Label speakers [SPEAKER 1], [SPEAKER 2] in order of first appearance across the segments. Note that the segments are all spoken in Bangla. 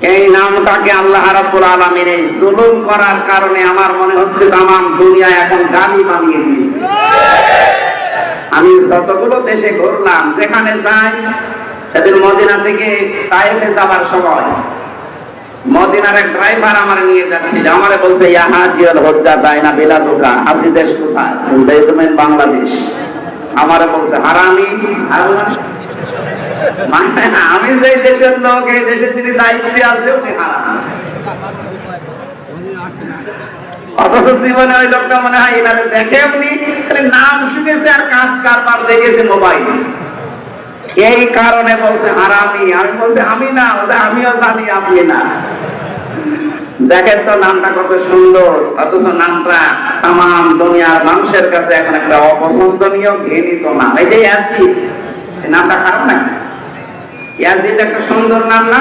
[SPEAKER 1] এই নামটাকে আল্লাহ রাব্বুল আলামিন এই জুলুম করার কারণে আমার মনে হচ্ছে তামাম দুনিয়া এখন গালি বানিয়ে দিয়েছে। আমি যতগুলো দেশে ঘুরলাম, যেখানে যাই সেদিন মদিনা থেকে তাইফে যাবার সময় মদিনার এক ড্রাইভার আমার নিয়ে যাচ্ছিল। আমারে বলছে, ইয়া হাজিয়াল হজ্জা তাই না বিলাদুকা আসি দেশ কোথায় বাংলাদেশ। আমারে বলছে হারামি হারামি? মানে আমি যে দেশের লোক, এই দেশের যিনি দায়িত্বে আছে, উনি অথচ জীবনে ওই লোকটা মনে হয় এনারে দেখে নাম শুনেছে আর কাজ কারবার দেখেছে মোবাইল। এই কারণে বলছে আমি বলছি, আমি না আমিও জানি না। দেখেন তো নামটা কত সুন্দর, অথচ নামটা তাম দুনিয়ার মানুষের কাছে এখন একটা অপছন্দনীয়, ঘৃণিত নাম। যে ইয়াসিন এই নামটা খারাপ না ইয়াসিন একটা সুন্দর নাম না?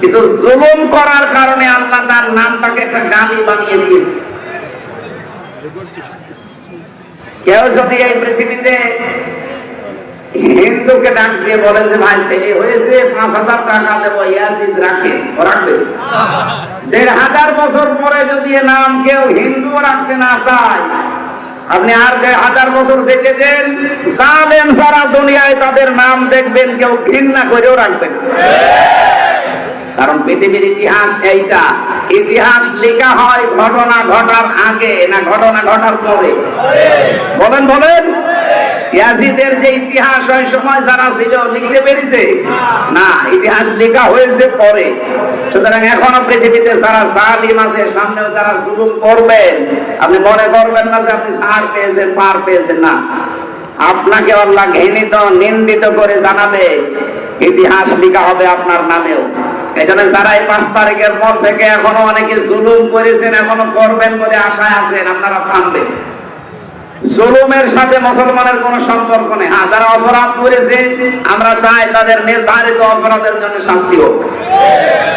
[SPEAKER 1] কিন্তু জুলুম করার কারণে আল্লাহ তার নামটাকে একটা গালি বানিয়ে দিয়েছে। কেউ যদি এই পৃথিবীতে হিন্দুকে ডাক দিয়ে বলেন যে, ভাই ছেলে হয়েছে, পাঁচ হাজার টাকা দেবো, ইয়াজিদ রাখে। রাখবে। দেড় হাজার বছর পরে যদি নাম কেউ হিন্দু রাখতে না চায় আপনি আর হাজার বছর দেখেছেন দেন জালেম সারা দুনিয়ায় তাদের নাম দেখবেন, কেউ ঘৃণা করেও রাখবেন কারণ পৃথিবীর ইতিহাস এইটা। ইতিহাস লেখা হয় ঘটনা ঘটার আগে, না ঘটনা ঘটার পরে। বলেন বলেন। ইয়াজিদের যে ইতিহাস ওই সময় যারা ছিল, লিখতে পেরেছে? না, ইতিহাস লেখা হয়েছে পরে। সুতরাং এখনও পৃথিবীতে যারা জালিম আছে, সামনেও যারা জুলুম করবেন, আপনি মনে করবেন না যে আপনি ছাড় পেয়েছেন, পার পেয়েছেন না। আপনাকে আল্লাহ ঘৃণিত, নিন্দিত করে জানাবে, ইতিহাস লেখা হবে আপনার নামেও। এখানে যারা এই পাঁচ তারিখের পর থেকে এখনও অনেকে জুলুম করেছেন, এখনও করবেন বলে আশায় আছেন, আপনারা থামবেন জুলুমের সাথে মুসলমানের কোনো সম্পর্ক নেই। হ্যাঁ যারা অপরাধ করেছে, আমরা চাই তাদের নির্ধারিত অপরাধের জন্য শাস্তি হোক।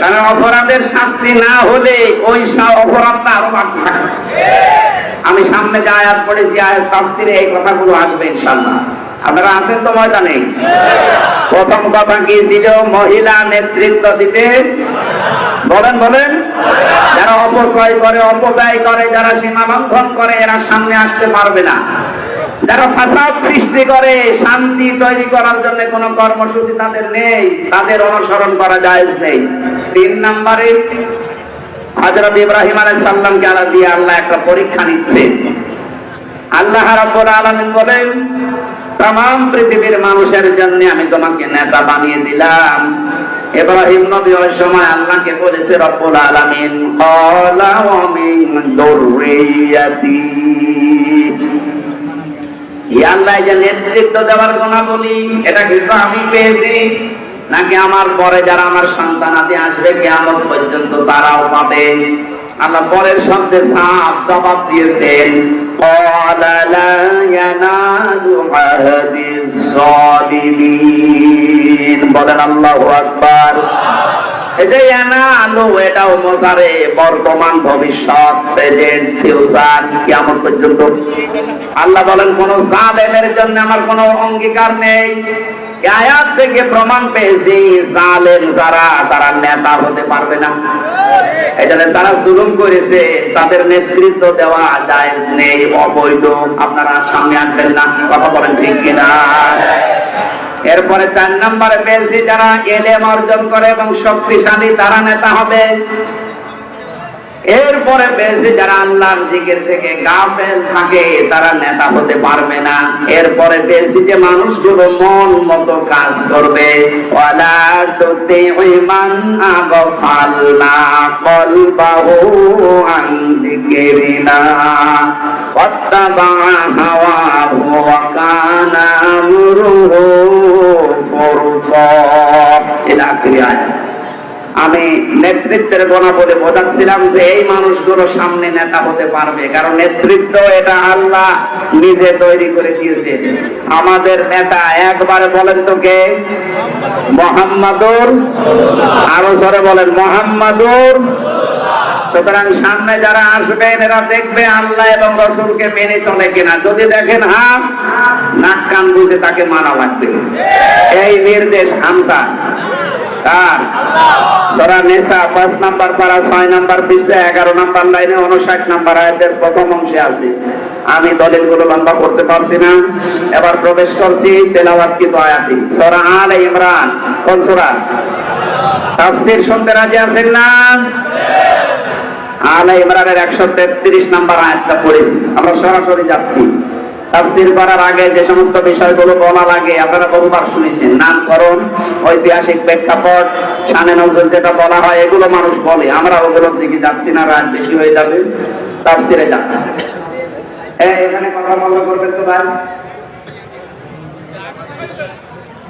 [SPEAKER 1] কারণ অপরাধের শাস্তি না হলে ওই অপরাধটা আরও বাড়তে থাকে আমি সামনে যে আয়াত পড়েছি, আয়াত তাফসিরে এই কথাগুলো আসবে ইনশাআল্লাহ। আপনারা আছেন তো ময়দানে? প্রথম কথা কি ছিল? মহিলা নেতৃত্ব দিতে। বলেন বলেন। যারা অপচয় করে, অপব্যয় করে, যারা সীমা লঙ্ঘন করে, এরা সামনে আসতে পারবে না। যারা ফাসাদ সৃষ্টি করে, শান্তি তৈরি করার জন্য কোনো কর্মসূচি তাদের নেই, তাদের অনুসরণ করা যায় নেই। তিন নম্বরে হযরত ইব্রাহিম আলাইহিস সালামকে আল্লাহ দিয়ে আল্লাহ একটা পরীক্ষা নিচ্ছে। আল্লাহ রাব্বুল আলামিন বলেন তাম পৃথিবীর মানুষের জন্য আমি তোমাকে নেতা বানিয়ে দিলাম। ইব্রাহিম নবী ওই সময় আল্লাহকে বলেছে, রব্বুল আলামিন মিন আল্লাহ যে নেতৃত্ব দেওয়ার কথা বলি এটা কিন্তু আমি পেয়েছি। নাকি আমার পরে যারা আমার সন্তান আদি আসবে কেমন পর্যন্ত তারাও পাবে? আল্লাহ পরের শব্দে সাপ জবাব দিয়েছেন বলেন আল্লাহ আকবার। বর্তমান ভবিষ্যৎ কেমন পর্যন্ত। আল্লাহ বলেন, কোন জন্য আমার কোনো অঙ্গীকার নেই। আয়াত থেকে প্রমাণ পেয়েছি, জালেম যারা, তারা নেতা হতে পারবে না। এখানে জুলুম করেছে, তাদের নেতৃত্ব দেওয়া যায় নেই, অবৈধ। আপনারা সামনে আনবেন না, কথা বলেন ঠিক কিনা? এরপরে চার নম্বরে পেয়েছি, যারা এলেম অর্জন করে এবং শক্তিশালী, তারা নেতা হবে। এরপরে পেয়েছি যারা আল্লাহর জিকির থেকে গাফেল থাকে, তারা নেতা হতে পারবে না। এরপরে পেয়েছি যে মানুষগুলো মন মতো কাজ করবে। তুতিউ আমি নেতৃত্বের বলে বোঝাচ্ছিলাম যে এই মানুষগুলো সামনে নেতা হতে পারবে, কারণ নেতৃত্ব এটা আল্লাহ নিজে তৈরি করে দিয়েছে। আমাদের নেতা একবারে বলেন তো কে? মোহাম্মদুর, আরও জোরে বলেন, মোহাম্মদুর। সুতরাং সামনে যারা আসবেন এরা দেখবে আল্লাহ এবং রসুলকে মেনে চলে কিনা। যদি দেখেন হ্যাঁ নাক কান বুঝে তাকে মানা লাগবে। এই নির্দেশ হামসা কার সরা নেশা, পাঁচ নাম্বার পারা ছয় নাম্বার এগারো নাম্বার লাইনে উনষাট নাম্বার আয়াতের প্রথম অংশে আছে। আমি লম্বা করতে পারছি না। এবার প্রবেশ করছি সরা আল ইমরান। কোন সরা? তাফসীর শুনতে রাজি আছেন না? আল ইমরানের একশো তেত্রিশ নাম্বার আয়াতটা পড়েছি। আমরা সরাসরি যাচ্ছি। তাফসীর করার আগে যে সমস্ত বিষয়গুলো বলা লাগে আপনারা বহুবার শুনেছেন। নামকরণ ঐতিহাসিক প্রেক্ষাপট শানে নজর যেটা বলা হয় এগুলো মানুষ বলে। আমরা ওগুলোর দিকে যাচ্ছি না রাত বেশি হয়ে যাবে তাফসীরে যাচ্ছি। এ, এখানে কথা বন্ধ করবেন তো ভাই?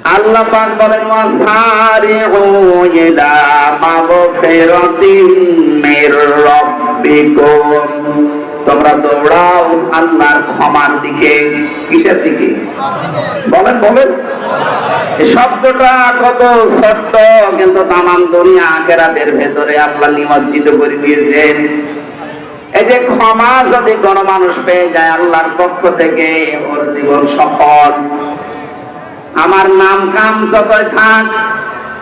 [SPEAKER 1] আল্লাহ পাক বলেন ওয়াসারিউ ইলা মাগফিরাতিন মির রাব্বিকুম। তোমরা দৌড়াও আল্লাহর ক্ষমার দিকে, কিসের দিকে? বলেন বলেন। শব্দটা কত ছোট্ট কিন্তু তামাম দুনিয়া ভেতরে আল্লাহ নিমজ্জিত করে দিয়েছেন। এই যে ক্ষমা যদি কোন মানুষ পেয়ে যায় আল্লাহর পক্ষ থেকে, ওর জীবন সফল। আমার নাম কাম যতই থাক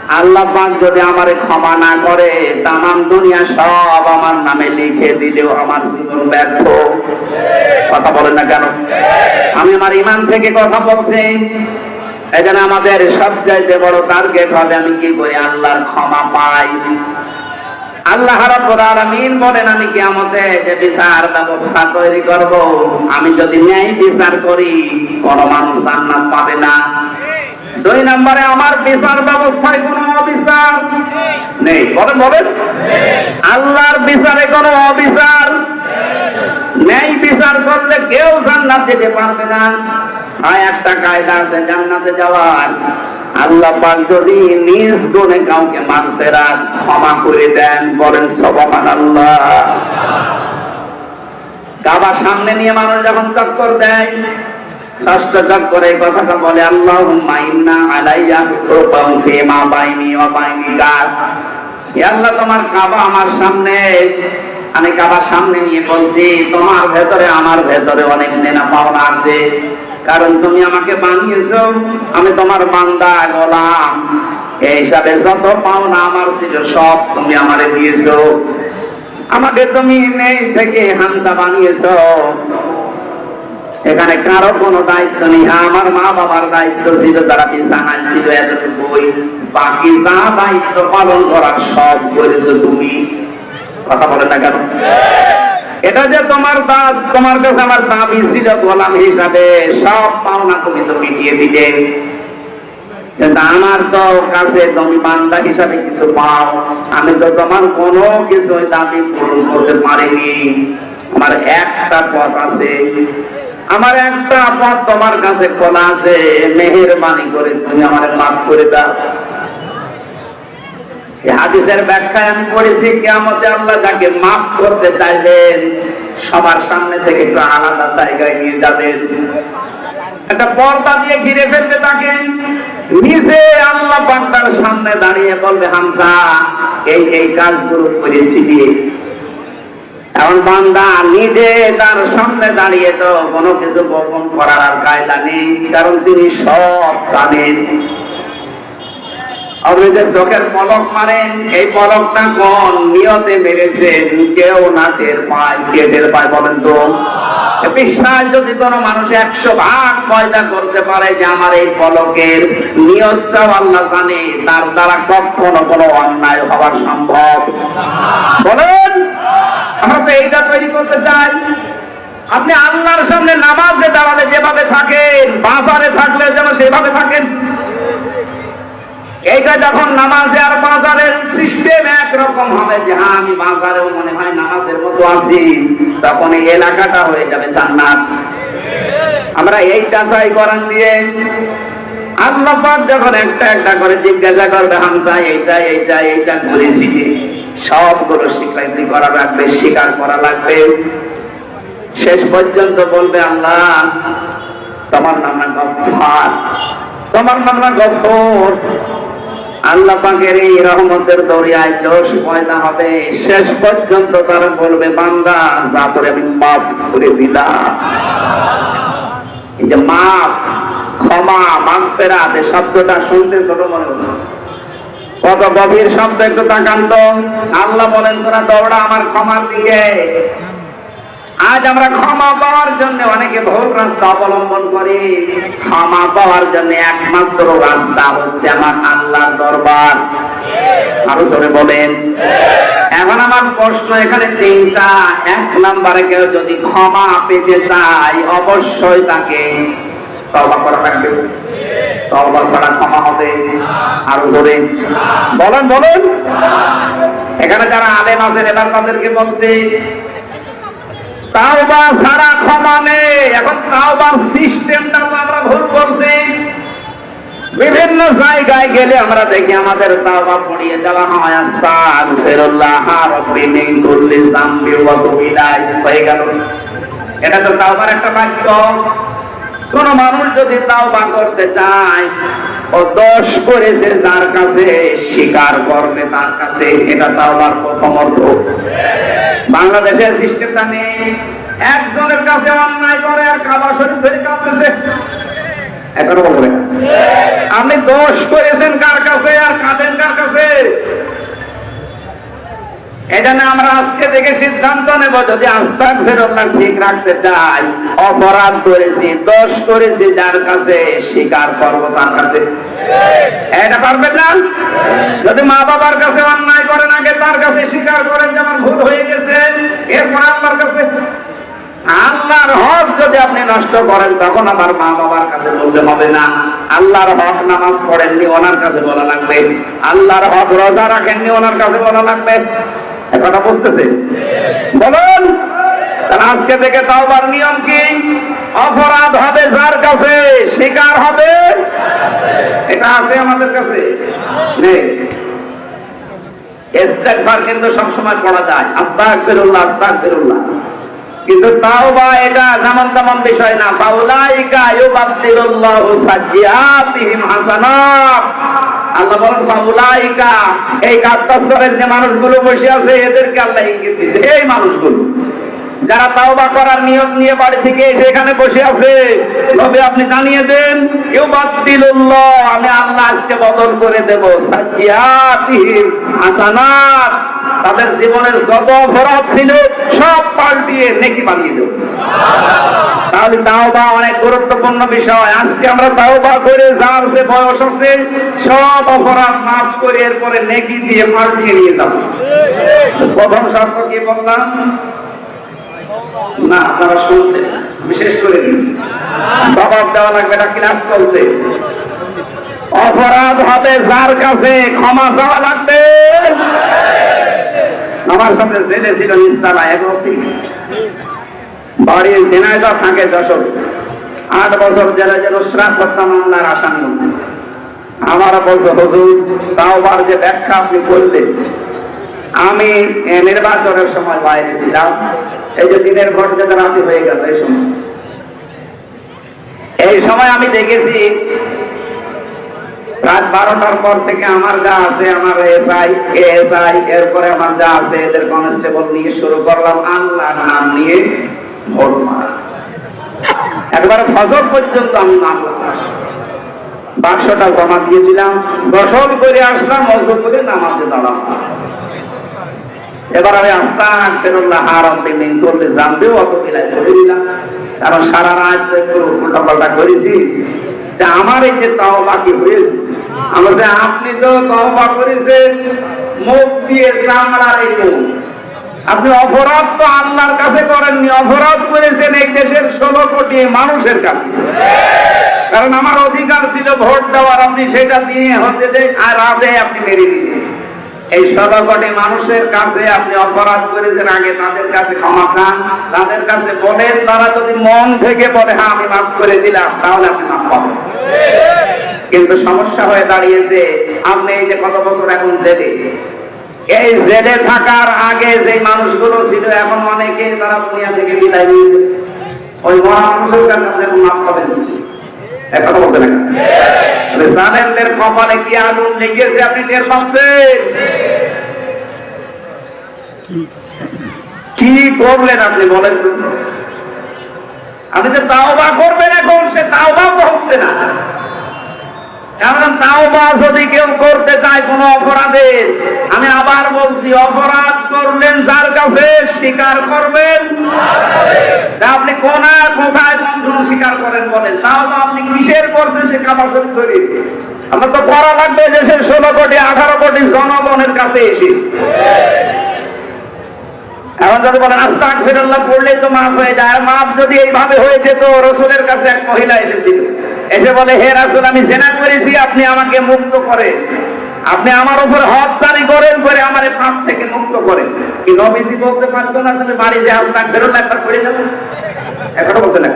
[SPEAKER 1] আল্লাহ পাক যদি আমারে ক্ষমা না করে, তামাম দুনিয়া সব আমার নামে লিখে দিলেও আমার জীবন ব্যর্থ। কথা বলেন না কেন? আমি আমার ইমান থেকে কথা বলছি। এখানে আমাদের সবচাইতে বড় টার্গেট হবে আমি কি করি? আল্লাহর ক্ষমা পাই। আল্লাহ রাব্বুল আলামিন বলেন, আমি কিয়ামতে যে বিচার ব্যবস্থা তৈরি করব, আমি যদি ন্যায় বিচার করি, কোন মানুষ জান্নাত পাবে না। দুই নম্বরে আমার বিচার ব্যবস্থায় কোনো অবিচার? নেই। বলেন বলেন। আল্লাহর বিচারে কোনো অবিচার? ন্যায় বিচার করলে কেউ জান্নাত যেতে পারবে না। আর একটা কায়দা আছে, জান্নাতে যাওয়ার। আল্লাহ পাক যদি নিজ গুণে কাউকে মানতে রাখ ক্ষমা করে দেন। বলেন সবান আল্লাহ কাবা সামনে নিয়ে মানুষ যখন চক্কর দেয় তোমার কাবা আমার সামনে। আমি কাবার সামনে নিয়ে বলছি, তোমার ভেতরে, আমার ভেতরে অনেক নেনা পাওনা আছে। কারণ তুমি আমাকে বানিয়েছো, আমি তোমার বান্দা, গোলাম। এই হিসাবে যত পাওনা আমার ছিল, সব তুমি আমারে দিয়েছ। আমাকে তুমি নেই থেকে হামসা বানিয়েছো। এখানে কারও কোনো দায়িত্ব নেই। আমার মা বাবার দায়িত্ব ছিল তারা বিছানায় ছিল, এতটুকুই। বাকি যা দায়িত্ব পালন করার সব করেছ তুমি। কথা বলে না কেন? এটা যে তোমার দাঁত তোমার কাছে আমার দাবি ছিল গোলাম হিসাবে, সব পাওনা তুমি তো মিটিয়ে দিলে। আমার তো কাছে তুমি বান্দা হিসাবে কিছু পাও। আমি তো তোমার কোনো কিছু দাবি পূরণ করতে পারিনি। আমার একটা পথ আছে। আমার একটা পথ তোমার কাছে খোলা আছে, মেহেরবানি করে তুমি আমার মাফ করে দাও। হাদিসের ব্যাখ্যায় আমি পড়েছি কেমতে আল্লাহ যাকে মাফ করতে চাইবেন, সবার সামনে থেকে একটু আলাদা জায়গায় নিয়ে যাবেন। একটা পর্দা দিয়ে ঘিরে ফেলতে তাকে, নিজে আল্লাহ পান্তার সামনে দাঁড়িয়ে বলবে হামসা এই এই কাজগুলো করেছি। এখন বান্দা নিজে তার সামনে দাঁড়িয়ে তো কোনো কিছু গোপন করার আর কায়দা নেই, কারণ তিনি সব জানেন। আপনি চোখের পলক এই পলকটা কোন নিয়তে মেরেছেন? কেউ না টের পায়। কে টের পায় বলেন তো? বিশ্বাস যদি কোন মানুষ একশো ভাগ পয়দা করতে পারে যে আমার এই পলকের আল্লাহ জানে, তার দ্বারা কখনো কোনো অন্যায় হওয়া সম্ভব। বলেন, আমরা তো এইটা তৈরি করতে চাই। আপনি আল্লাহর সামনে নামাজে দাঁড়ালে যেভাবে থাকেন, বাজারে থাকলে যেন সেভাবে থাকেন। এইটা যখন নামাজে আর বাজারের সিস্টেম একরকম হবে, যে হ্যাঁ আমি বাজারেও মনে হয় নামাজের মতো আছি, তখন এই এলাকাটা হয়ে যাবে জান্নাত। আমরা এইটা চাই করান দিয়ে আল্লাহ যখন একটা একটা করে জিজ্ঞাসা করবে হামসা এইটা এইটা এইটা করেছি সবগুলো স্বীকৃতি করা লাগবে, স্বীকার করা লাগবে। শেষ পর্যন্ত বলবে, আল্লাহ, তোমার নাম না তোমার নাম না গফর আল্লাহ পাকের এই রহমতের দরিয়ায় জোশ পয়দা হবে। শেষ পর্যন্ত তারা বলবে, বান্দা আমি মাফ করে এই যে মাফ, ক্ষমা মাফেরাত এই শব্দটা শুনতে ছোট মনে কত গভীর শব্দ একটু তাকান তো। আল্লাহ বলেন, তোরা দৌড়া আমার ক্ষমার দিকে। আজ আমরা ক্ষমা পাওয়ার জন্য অনেকে ভুল রাস্তা অবলম্বন করি। ক্ষমা পাওয়ার জন্য একমাত্র রাস্তা হচ্ছে আমার আল্লাহর দরবার। আরও জোরে বলেন। এখন আমার প্রশ্ন এখানে তিনটা। এক নম্বরে কেউ যদি ক্ষমা পেতে চায়, অবশ্যই তাকে তবা করা লাগবে। তবা ছাড়া ক্ষমা হবে। আরও জোরে। বলেন বলেন। এখানে যারা আলেম আছেন এবার তাদেরকে বলছে বিভিন্ন জায়গায় গেলে আমরা দেখি আমাদের তাওবা পড়িয়ে দেওয়া হয় আস্তাগফিরুল্লাহ রব্বি মিন কুল্লি যামবি ওয়া তুবিলাই হয়ে গেল। এটা তো তাওবার একটা বাক্য। কোন মানুষ যদি তাওবা করতে চায়, ও দোষ করেছে যার কাছে, স্বীকার করবে তার কাছে, এটা তাও তাওবার প্রথম অর্থ। বাংলাদেশের সিস্টেমটা নেই। একজনের কাছে অন্যায় করে আর কাবা শরীফ ধরে কাঁদতেছে এখনও বলবে আপনি দোষ করেছেন কার কাছে আর কাঁদেন কার কাছে? এটা না আমরা আজকে থেকে সিদ্ধান্ত নেব যদি আস্তাক ফেরত ঠিক রাখতে চাই, অপরাধ করেছি, দোষ করেছি, যার কাছে স্বীকার করব তার কাছে। এটা পারবেন না? যদি মা বাবার কাছে অন্যায় করেন, আগে তার কাছে স্বীকার করেন যে আমার ভুল হয়ে গেছে, এরপর আল্লাহর কাছে আল্লাহর হক যদি আপনি নষ্ট করেন, তখন আমার মা বাবার কাছে বলতে হবে না। আল্লাহর হক নামাজ পড়েননি, ওনার কাছে বলা লাগবে। আল্লাহর হক রোজা রাখেননি, ওনার কাছে বলা লাগবে। কথা বুঝতেছে বলুন আজকে থেকে তাওবার নিয়ম কি? অপরাধ হবে যার কাছে স্বীকার হবে? এটা আছে আমাদের কাছে। নেই কিন্তু সবসময় পড়া যায়। আস্তাগফিরুল্লাহ আস্তাগফিরুল্লাহ। কিন্তু তাও বা এটা যেমন তেমন বিষয় না। ফাউলাইকা ইউবাদদিলুল্লাহু সাজ্জিয়াতিহিম হাসানাত আল্লাহ বলেন এই গাদ্দাসরের যে মানুষগুলো বসে আছে, এদেরকে আল্লাহ ইঙ্গিত দিয়েছে। এই মানুষগুলো, যারা তাওবা করার নিয়ম নিয়ে বাড়ি থেকে এসে এখানে বসে আছে, তবে আপনি জানিয়ে দেন কেউ বাতিল্লাহ আমি আল্লাহ আজকে বদল করে দেব। সাজ্জিয়াতিহিম হাসানাত। তাদের জীবনের যত অপরাধ ছিল, সব পাল্টিয়ে নেকি বানিয়ে দেব। তাহলে তাওবা অনেক গুরুত্বপূর্ণ বিষয়। আজকে আমরা তাওবা করে যার যে বয়স আছে, সব অপরাধ মাফ করে এরপরে নেকি দিয়ে পাল্টিয়ে নিয়ে যাব। প্রথম শর্ত কি বললাম না, আপনারা শুনছেন। বিশেষ করে জবাব দেওয়া লাগবে এটা ক্লাস চলছে। অপরাধ হবে যার কাছে ক্ষমা চাওয়া লাগবে। আমার সাথে জেলে ছিল নিস্তালা এক বাড়ির জেনায়দা থাকে যশোর। আট বছর জেলে যেন শ্রাপ হত্যা মামলার আসামি। আমার বলছে, হুজুর তাওবার যে ব্যাখ্যা আপনি করলেন। আমি নির্বাচনের সময় বাইরে ছিলাম। এই যে দিনের ভোট যেন রাতে হয়ে গেল, এই সময়। এই সময় আমি দেখেছি রাত বারোটার পর থেকে আমার যা আছে, আমার এসআই এএসআই এরপরে আমার যা আছে, এদের কনস্টেবল নিয়ে শুরু করলাম। আল্লাহ নাম নিয়ে ভোট মারা। একবার ফজর পর্যন্ত আমি মারলাম বাক্সটা জমা দিয়েছিলাম। গোসল করে আসলাম অজু করে নামাজে দাঁড়ালাম। এবার আমি আস্তা ফেরুল্লাহ হারাম বিল্ডিং করলে জানতেও অত বিলাই করে দিলাম কারণ সারা রাত একটু উল্টা পাল্টা করেছি। যে আমার এই যে তাও বাকি হয়েছে আমার যে আপনি তো তহবা করেছেন, মুখ দিয়ে চামড়া রেখে আপনি অপরাধ তো আল্লাহর কাছে করেননি, অপরাধ করেছেন এই দেশের ষোলো কোটি মানুষের কাছে। কারণ আমার অধিকার ছিল ভোট দেওয়ার, আপনি সেটা দিয়ে হতে যে আর রাতে আপনি মেরে দিলেন। এই ষোলো কোটি মানুষের কাছে আপনি অপরাধ করেছেন আগে তাদের কাছে ক্ষমা চান, তাদের কাছে বলেন, তারা যদি মন থেকে বলে হ্যাঁ আমি মাফ করে দিলাম, তাহলে আপনি মাফ পাবেন। কিন্তু সমস্যা হয়ে দাঁড়িয়েছে, আপনি এই যে কত বছর এখন জেলে? এই জেলে থাকার আগে যে মানুষগুলো ছিল, এখন অনেকে তারা দুনিয়া থেকে বিদায় নিয়েছে। ওই মহা মানুষের কাছে আপনি মাফ পাবেন। এখন বলতে না জানেনদের কপালে কি আগুন লেগেছে আপনি টের পাচ্ছেন? কি করলেন আপনি বলেন তো? আপনি যে তাওবা করবেন এখন সে তাওবা করছে না। কারণ তাও বা যদি কেউ করতে চায় কোনো অপরাধের আমি আবার বলছি, অপরাধ করলেন যার কাছে স্বীকার করবেন। আপনি কোনা, কোথায় বন্ধন স্বীকার করেন বলেন? তাও তো আপনি কিসের করছেন সে কাবার করি আমার তো করা লাগবে দেশের ষোলো কোটি, আঠারো কোটি জনগণের কাছে এসে। এখন যদি বলেন আস্তাক ফিরল্লাহ পড়লেই তো মাফ হয়ে যায়। আর মাফ যদি এইভাবে হয়ে যেত, রসুলের কাছে এক মহিলা এসেছিল। এসে বলে, হে রাসুল, আমি জেনা করেছি, আপনি আমাকে মুক্ত করেন। আপনি আমার উপর হক করেন, করে আমার পাপ থেকে মুক্ত করেন। কি নবীজি বলতে পারতো না, তুমি বাড়ি যে আস্তাক ফিরল্লাহ একবার করে যাব এখনও বলছে না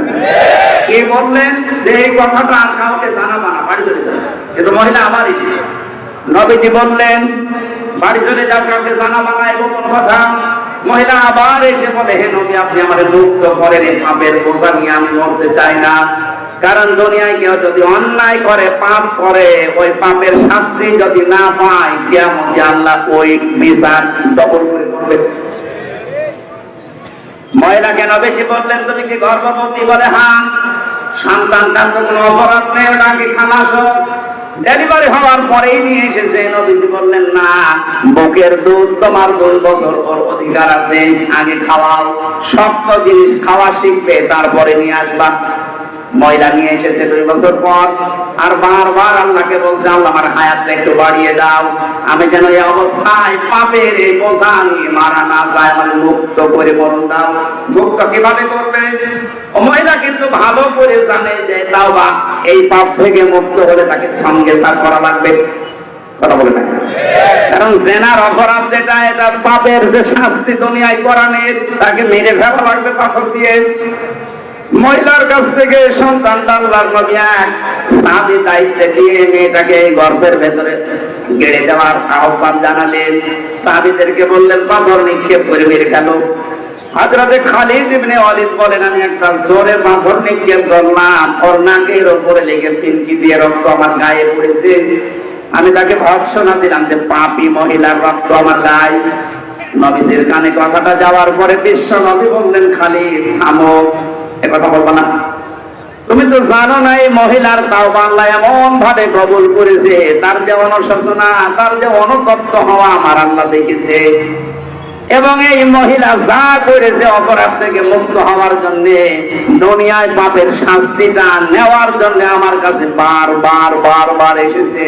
[SPEAKER 1] কি বললেন? যে এই কথাটা আর কাউকে জানাবা না, বাড়ি চলে যাবে কিন্তু মহিলা আমারই। নবীজি বললেন, বাড়ি চলে যাও, কাউকে জানাবা না এবং কথা। মহিলা আবার এসে বলে, হে নবী, আপনি আমাদের মুক্ত করেন, এই পাপের বোঝা নিয়ে আমি মরতে চাই না। কারণ দুনিয়ায় কেউ যদি অন্যায় করে, পাপ করে, ওই পাপের শাস্তি যদি না পায়, কেমন আল্লাহ ওই বিচার দখল করে করবে মহিলাকে নবীজি বললেন, তুমি কি গর্ভবতী? বলে হ্যাঁ সন্তানটার তো কোনো অপরাধ নেই, ওটা কি খালাস ডেলিভারি হওয়ার পরেই নিয়ে এসেছে, নবীজি বললেন, না, বুকের দুধ তোমার দুই বছর পর অধিকার আছে, আগে খাওয়াও, শক্ত জিনিস খাওয়া শিখবে, তারপরে নিয়ে আসবা। মহিলা নিয়ে এসেছে দুই বছর পর। আর বারবার আল্লাহকে বলছে, আল্লাহ, আমার হায়াতটা একটু বাড়িয়ে দাও। আমি যেন এই অবস্থায় পাপের এই বোঝা নিয়ে মারা না যায় আমাকে মুক্ত করে বলুন দাও। মুক্ত কীভাবে করবে? মহিলা কিন্তু ভালো করে জানে যে তাও বা, এই পাপ থেকে মুক্ত হলে তাকে সঙ্গে সার করা লাগবে। কথা বলে না। কারণ জেনার অপরাধ যেটা, এটা পাপের যে শাস্তি দুনিয়ায় করানের তাকে মেরে ফেলা লাগবে পাথর দিয়ে। মহিলার কাছ থেকে সন্তান নবী এক সাদি দায়িত্বে দিয়ে মেয়েটাকে গর্ভের ভেতরে গেড়ে দেওয়ার আহ্বান জানালেন। সাদিদেরকে বললেন পাথর নিক্ষেপ করে মেরে গেল হাজরাতে খালিদ ইবনে বলেন, আমি একটা জোরে পাথর নিক্ষেপ করলাম। ওর নাকের ওপরে লেগে দিয়ে রক্ত আমার গায়ে পড়েছে। আমি তাকে ভর্সনা দিলাম যে, পাপি মহিলার রক্ত আমার গায়ে। নবীজির কানে কথাটা যাওয়ার পরে বিশ্ব নবী বললেন, খালিদ, থামো। কথা বলব না। তুমি তো জানো না, এই মহিলার তাও বাংলা এমন ভাবে কবল করেছে। তার যে অনুশোচনা, তার যে অনুতপ্ত হওয়া আমার আল্লাহ দেখেছে এবং এই মহিলা যা করেছে অপরাধ থেকে মুক্ত হওয়ার জন্য দুনিয়ায় পাপের শাস্তিটা নেওয়ার জন্য আমার কাছে বার বার বার বার এসেছে।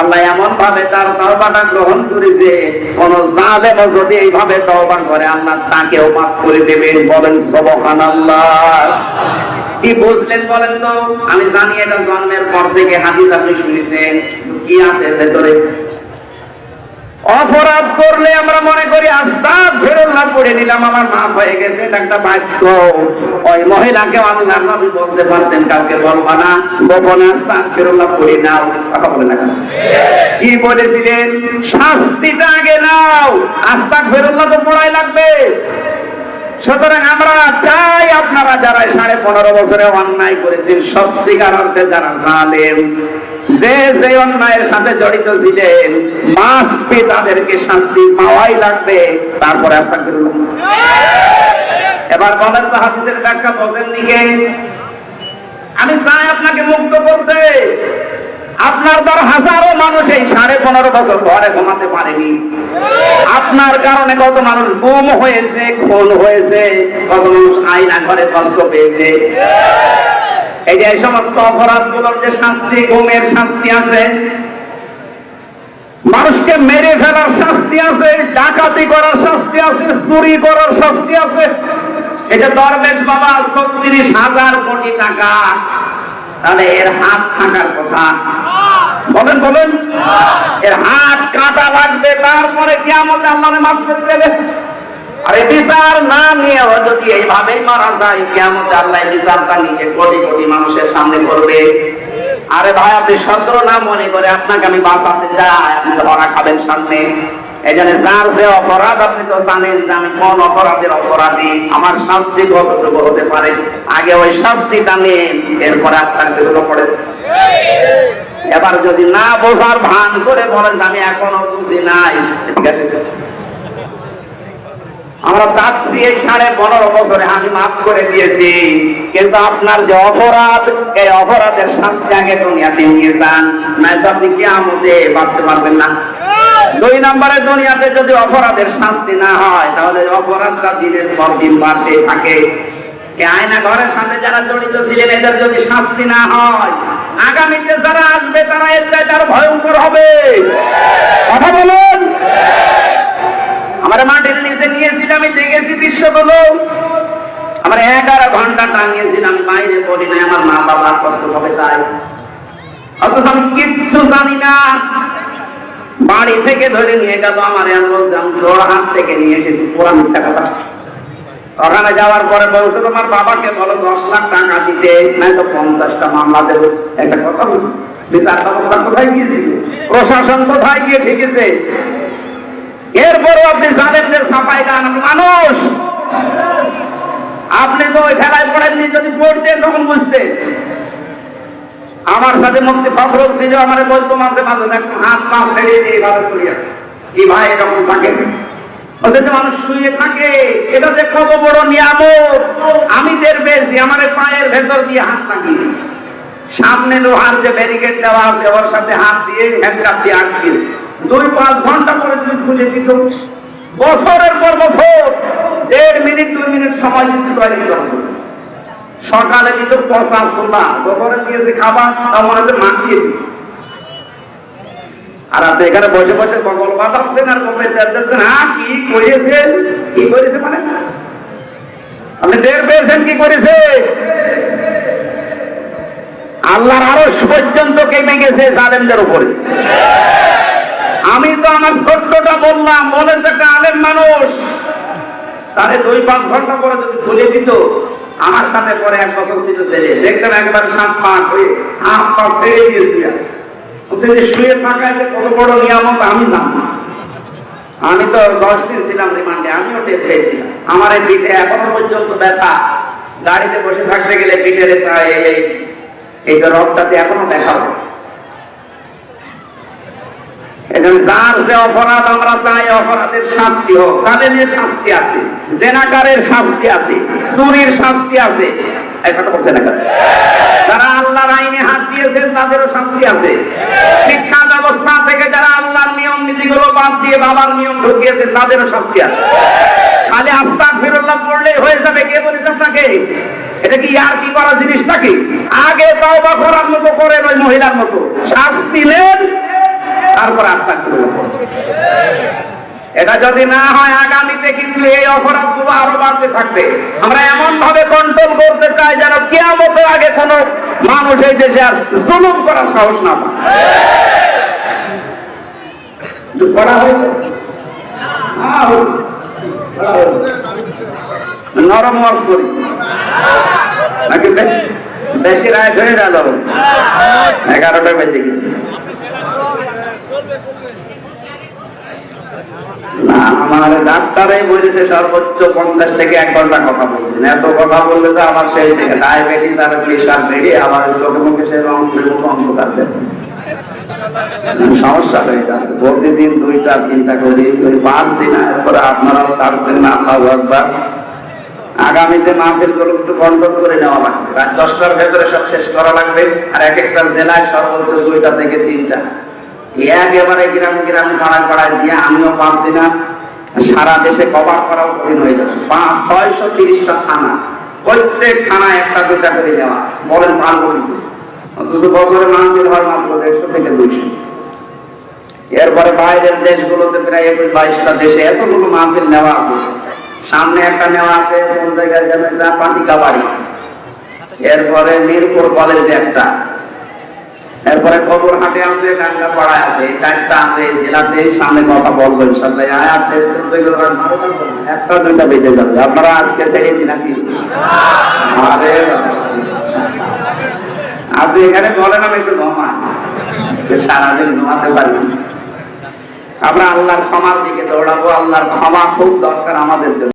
[SPEAKER 1] আল্লাহ এমন ভাবে তার তওবাটা গ্রহণ করেছে, কোন জালেম যদি এইভাবে তওবা করে, আল্লাহ তাকেও মাফ করে দেবেন বলেন, সুবহানাল্লাহ। কি বুঝলেন বলেন তো? আমি জানি এটা জন্মের পর থেকে হাদিস আপনি শুনেছেন। কি আছে ভেতরে? অপরাধ করলে আমরা মনে করি আস্তা ফেরল্লাহ করে নিলাম, আমার মাফ হয়ে গেছে একটা বাক্য ওই মহিলাকে আল্লাহ নবী বলতে পারতেন কালকে বলবা না, গোপনে আস্তা ফেরল্লাহ করে নাও, কথা বলে না? কি বলেছিলেন? শাস্তিটা আগে নাও আস্তা ফেরল্লাহ তো পড়াই লাগবে। সুতরাং আমরা চাই আপনারা যারা সাড়ে পনেরো বছরে অন্যায় করেছেন, সত্যিকার অর্থে যারা জানেন যে যে অন্যায়ের সাথে জড়িত ছিলেন, মাসপে তাদেরকে শাস্তি পাওয়াই লাগবে। তারপরে আপনার এবার বলেন তো হাদিসের ব্যাখ্যা বোঝেন দিকে আমি চাই আপনাকে মুক্ত করতে। আপনার দ্বারা হাজারো মানুষ এই সাড়ে পনেরো বছর ঘরে ঘুমাতে পারেনি। আপনার কারণে কত মানুষ গুম হয়েছে, খুন হয়েছে, কত মানুষ আইনা ঘরে কষ্ট পেয়েছে। এই যে এই সমস্ত অপরাধগুলোর যে শাস্তি, গুমের শাস্তি আছে, মানুষকে মেরে ফেলার শাস্তি আছে, ডাকাতি করার শাস্তি আছে, চুরি করার শাস্তি আছে। এটা দরবেশ বাবা, ছত্রিশ হাজার কোটি টাকা, তাহলে এর হাত থাকার কথা। বলেন বলেন। এর হাত কাটা লাগবে, তারপরে কেমন আল্লাহ মাফ করতে দেবে। আরে বিচার না যদি এইভাবেই মারা যায় আল্লাহ বিচারটা নিয়ে কোটি কোটি মানুষের সামনে করবে। আরে ভাই, আপনি না মনে করে আপনাকে আমি বাঁচাতে যাই আপনি ধরা খাবেন সামনে। এই জন্য যার যে অপরাধ আপনি তো জানেন যে আমি কোন অপরাধের অপরাধী, আমার শাস্তি কতটুকু হতে পারে? আগে ওই শাস্তিটা নেন, এরপরে আপনার পড়ে এবার যদি না বোঝার ভান করে বলেন আমি এখনও বুঝি নাই আমরা চাচ্ছি এই সাড়ে পনেরো বছরে আমি মাফ করে দিয়েছি, কিন্তু আপনার যে অপরাধ, এই অপরাধের শাস্তি আগে দুনিয়াতে নিয়ে যান। নয়তো আপনি কি আমতে বাঁচতে পারবেন না। দুই নম্বরে দুনিয়াতে যদি অপরাধের শাস্তি না হয়, তাহলে অপরাধটা দিনের পর দিন বাড়তে থাকে। আয়না ঘরের সামনে যারা জড়িত ছিলেন, এদের যদি শাস্তি না হয় আগামীতে যারা আসবে, তারা এর আরও ভয়ঙ্কর হবে। কথা বলুন। আমার মাটির নিচে নিয়েছিল আমি দেখেছি দৃশ্যগুলো। আমার এগারো ঘণ্টা টাঙিয়েছিলাম, বাইরে পড়ি না আমার মা বাবার কষ্ট হবে তাই। অথচ আমি কিচ্ছু জানি না। বাড়ি থেকে ধরে নিয়ে গেল আমার এমন হাত থেকে নিয়ে এসেছি পুরা মিথ্যা কথা ওখানে যাওয়ার পরে বলছে, তোমার বাবাকে বলো, দশ লাখ টাকা দিতে। নাই তো পঞ্চাশটা মামলা দেবো। একটা কথা। বিচার ব্যবস্থা কোথায় গিয়েছিল? প্রশাসন কোথায় গিয়ে ঠিকেছে? এরপরও আপনি যে সাফাই গান মানুষ। আপনি তো ওই খেলায় পড়েননি যদি পড়তেন তখন বুঝতেন আমার সাথে মুক্তি ফখরুল ছিল, আমার বলতো মাঝে মাঝে হাত পা ছেড়ে দিয়ে এইভাবে করিয়াছে কি ভাই, এরকম থাকে? তো মানুষ শুয়ে থাকে এটা যে বড় নিয়ামত। আমি আমার পায়ের ভেতর দিয়ে হাত লাগিয়েছি সামনে লোহার যে ব্যারিকেড দেওয়া আছে, ওর সাথে হাত দিয়ে হ্যান্ডকাপ দিয়ে দুই পাঁচ ঘণ্টা পরে তুমি দিত বছরের পর বছর, দেড় মিনিট, দুই মিনিট সময় তৈরি করতো সকালে দিত পচা ছোলা, দুপুরে দিয়েছে খাবার তা মনে হচ্ছে মাখিয়ে দিত। আর আপনি এখানে বসে বসে বগল বাঁধাচ্ছেন আর কপে যাচ্ছেন হ্যাঁ কি করিয়েছেন কি করেছে মানে? আপনি টের পেয়েছেন কি করেছে আল্লাহর আরও পর্যন্ত কেমে গেছে জালেমদের উপরে। আমি তো আমার ছোট্টটা বললাম, বলেন যে একটা আলেম মানুষ। তাহলে দুই পাঁচ ঘণ্টা পরে যদি খুলে দিত, আমার সাথে পরে এক বছর ছিল ছেলে দেখতাম একবার সাত পা হয়ে, হাত পা ছেড়ে দিয়েছিলাম শুয়ে যে কত বড় নিয়ামত, আমি আমি তো দশ দিন ছিলাম রিমান্ডে, আমিও পেয়েছিলাম। আমার এই পিঠে এখনও পর্যন্ত ব্যথা। গাড়িতে বসে থাকতে গেলে এই এখনও এজন্য যার যে অপরাধ আমরা চাই অপরাধের শাস্তি হোক। জালেমের শাস্তি আছে, জেনাকারের শাস্তি আছে, চুরির শাস্তি আছে। বলছে না? যারা আইনে হাত দিয়েছেন, তাদেরও শাস্তি আছে। শিক্ষা ব্যবস্থা থেকে যারা আল্লাহর নিয়ম নীতিগুলো বাদ দিয়ে বাবার নিয়ম ঢুকিয়েছেন তাদেরও শাস্তি আছে। খালি আস্তাক ফিরুল্লাহ পড়লেই হয়ে যাবে। কে বলেছে আপনাকে? এটা কি আর কি করার জিনিস নাকি? আগে তাওবা করার মতো করেন ওই মহিলার মতো। শাস্তি নেন, তারপর আস্তাক ফিরুল্লাহ পড়বেন। এটা যদি না হয়, আগামীতে কিন্তু এই অপরাধগুলো আরও বাড়তে থাকবে। আমরা এমন ভাবে কন্ট্রোল করতে চাই যেন কেয়ামতের আগে কোনো মানুষ এই দেশে আর জুলুম করার সাহস না। নরম ওয়াজ করি। নাকি বেশি রায় হয়ে গেল? এগারোটা বেজে গেছে। আমার ডাক্তারই বলেছে সর্বোচ্চ পঞ্চাশ থেকে এক ঘণ্টা কথা বলছেন এত কথা বললে তো আমার সেই থেকে ডায়াবেটিস আর প্রেশার বেড়ে আমার চোখে মুখে সে রং মুখ অন্ধকার দেবে সমস্যা হয়ে যাচ্ছে। প্রতিদিন দুইটা চিন্তা করি ওই পারছি না। এরপরে আপনারাও ছাড়ছেন না, আল্লাহ একবার আগামীতে মাহফিলগুলো একটু কন্ট্রোল করে নেওয়া লাগবে। রাত দশটার ভেতরে সব শেষ করা লাগবে। আর এক একটা জেলায় সর্বোচ্চ দুইটা থেকে তিনটা। গ্রাম গ্রাম দিয়ে আমিও সারা দেশে কভার করাও কঠিন হয়ে পাঁচ, ছয়শো তিরিশটা থানা, প্রত্যেক একটা দুইটা করে নেওয়া বলেন অথচ বছরে হয় মাত্র দেড়শো থেকে দুইশো। এরপরে বাইরের দেশগুলোতে প্রায় একুশ, বাইশটা দেশে এতগুলো মাহফিল নেওয়া আছে। সামনে একটা নেওয়া আছে, কোন জায়গায় একটা পাটিকা বাড়ি এরপরে মিরপুর কলেজে একটা। এরপরে খবর হাটে আছে, ডাঙ্গা পাড়ায় আছে চারটা আছে জেলাতে সামনে কথা বলব ইনশাল্লাহ আছে। একটা, দুইটা বেঁচে যাবে। আপনারা আজকে ছেড়ে দিন নাকি? আরে আপনি এখানে বলেন, আমি একটু ঘুমান সারাদিন ঘুমাতে পারি আমরা আল্লাহর ক্ষমার দিকে দৌড়াবো, আল্লাহর ক্ষমা খুব দরকার আমাদের জন্য।